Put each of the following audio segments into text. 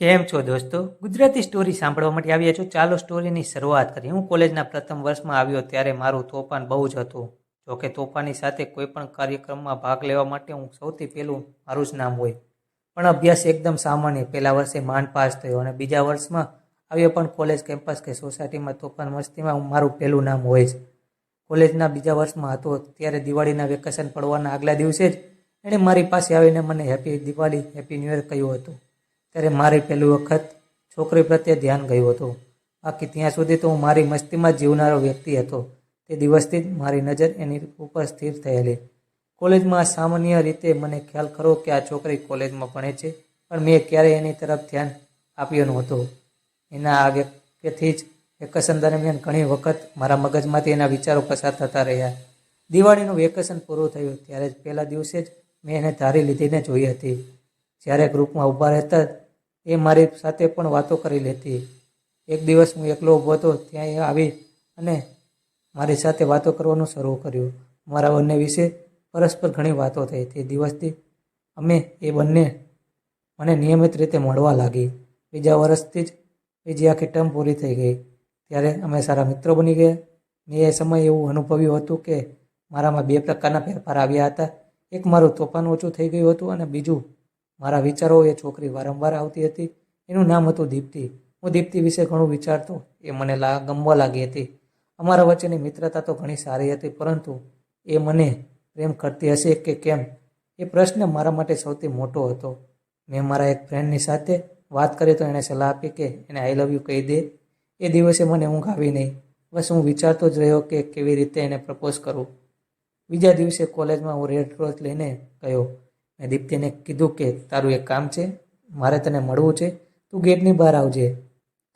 કેમ છો દોસ્તો? ગુજરાતી સ્ટોરી સાંભળવા માટે આવ્યા છો. ચાલો સ્ટોરીની શરૂઆત કરીએ. હું કોલેજના પ્રથમ વર્ષમાં આવ્યો ત્યારે મારું તોફાન બહુ જ હતું. જોકે તોફાની સાથે કોઈપણ કાર્યક્રમમાં ભાગ લેવા માટે હું સૌથી પહેલું મારું જ નામ હોય. પણ અભ્યાસ એકદમ સામાન્ય. પહેલા વર્ષે માંડ પાસ થયો અને બીજા વર્ષમાં આવ્યો પણ કોલેજ કેમ્પસ કે સોસાયટીમાં તોફાન મસ્તીમાં હું મારું પહેલું નામ હોય જ કોલેજના બીજા વર્ષમાં હતો ત્યારે દિવાળીના વેકેશન પડવાના આગલા દિવસે જ એણે મારી પાસે આવીને મને happy Diwali happy new year કહ્યું હતું. ત્યારે મારી પહેલી વખત છોકરી પ્રત્યે ધ્યાન ગયું હતું. બાકી ત્યાં સુધી તો હું મારી મસ્તીમાં જીવનારો વ્યક્તિ હતો. તે દિવસથી જ મારી નજર એની ઉપર સ્થિર થયેલી. કોલેજમાં સામાન્ય રીતે મને ખ્યાલ ખરો કે આ છોકરી કોલેજમાં ભણે છે, પણ મેં ક્યારેય એની તરફ ધ્યાન આપ્યું નહોતું. એના આ વ્યક્તિથી જ વેકેશન દરમિયાન ઘણી વખત મારા મગજમાંથી એના વિચારો પસાર થતા રહ્યા. દિવાળીનું વેકેશન પૂરું થયું ત્યારે જ પહેલા દિવસે જ મેં એને ધારી લીધીને જોઈ હતી. જ્યારે ગ્રુપમાં ઊભા રહેતા એ મારી સાથે પણ વાતો કરી લેતી. એક દિવસ હું એકલો ઊભો હતો, ત્યાં એ આવી અને મારી સાથે વાતો કરવાનું શરૂ કર્યું. મારા બંને વિશે પરસ્પર ઘણી વાતો થઈ. તે દિવસથી અમે એ બંને મને નિયમિત રીતે મળવા લાગી. બીજા વર્ષથી જ બીજી આખી ટર્મ પૂરી થઈ ગઈ. ત્યારે અમે સારા મિત્રો બની ગયા. મેં એ સમયે એવું અનુભવ્યું હતું કે મારામાં બે પ્રકારના ફેરફાર આવ્યા હતા. એક મારું તોફાન ઓછું થઈ ગયું હતું અને બીજું મારા વિચારો એ છોકરી વારંવાર આવતી હતી. એનું નામ હતું દીપ્તિ. હું દીપ્તિ વિશે ઘણું વિચારતો. એ મને લા, ગમવા લાગી હતી. અમારા વચ્ચેની મિત્રતા તો ઘણી સારી હતી, પરંતુ એ મને પ્રેમ કરતી હશે કે કેમ? એ પ્રશ્ન મારા માટે સૌથી મોટો હતો. મેં મારા એક ફ્રેન્ડની સાથે વાત કરી તો એણે સલાહ આપી કે એને આઈ લવ યુ કહી દે. એ દિવસે મને ઊંઘ આવી નહીં. બસ હું વિચારતો જ રહ્યો કે કેવી રીતે એને પ્રપોઝ કરું. બીજા દિવસે કોલેજમાં હું રેડ રોઝ લઈને ગયો. મેં દીપ્તિને કીધું કે તારું એક કામ છે, મારે તને મળવું છે, તું ગેટની બહાર આવજે.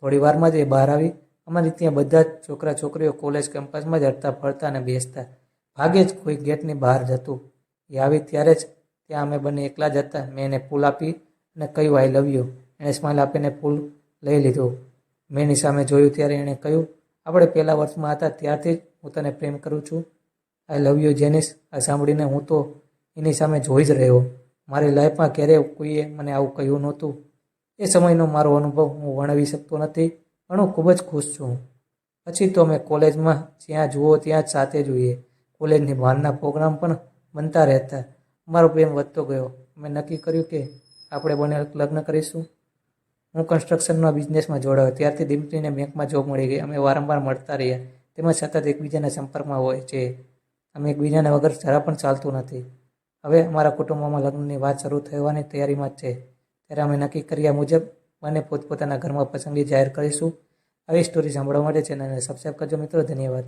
થોડી વારમાં જ એ બહાર આવી. અમારી ત્યાં બધા જ છોકરા છોકરીઓ કોલેજ કેમ્પસમાં જ હરતા ફરતા અને બેસતા. ભાગે જ કોઈ ગેટની બહાર જતું. એ આવી ત્યારે જ ત્યાં અમે બંને એકલા જ હતા. મેં એને ફૂલ આપી અને કહ્યું આઈ લવ યુ એણે સ્માઇલ આપીને ફૂલ લઈ લીધું. મેં એની સામે જોયું ત્યારે એણે કહ્યું, આપણે પહેલા વર્ષમાં હતા, ત્યારથી જ હું તને પ્રેમ કરું છું. આઈ લવ યુ જેનિસ આ સાંભળીને હું તો એની સામે જોઈ જ રહ્યો. મારી લાઈફમાં ક્યારેય કોઈએ મને આવું કહ્યું નહોતું. એ સમયનો મારો અનુભવ હું વર્ણવી શકતો નથી. પણ હું ખૂબ જ ખુશ છું. પછી તો અમે કોલેજમાં જ્યાં જુઓ ત્યાં જ સાથે જોઈએ. કોલેજની બહારના પ્રોગ્રામ પણ બનતા રહેતા. મારો પ્રેમ વધતો ગયો. અમે નક્કી કર્યું કે આપણે બંને લગ્ન કરીશું. હું કન્સ્ટ્રક્શનના બિઝનેસમાં જોડાયો. ત્યારથી દિમ્પીને બેંકમાં જોબ મળી ગઈ. અમે વારંવાર મળતા રહ્યા. તેમજ સતત એકબીજાના સંપર્કમાં હોય છે. અમે એકબીજાના વગર જરા પણ ચાલતું નથી. હવે અમારા કુટુંબમાં લગ્નની વાત શરૂ થવાની તૈયારીમાં છે. ત્યારે અમે નક્કી કર્યા મુજબ બંને પોતપોતાના ઘરમાં પસંદગી જાહેર કરીશું. આવી સ્ટોરી સાંભળવા માટે ચેનલને સબસ્ક્રાઈબ કરજો મિત્રો. ધન્યવાદ.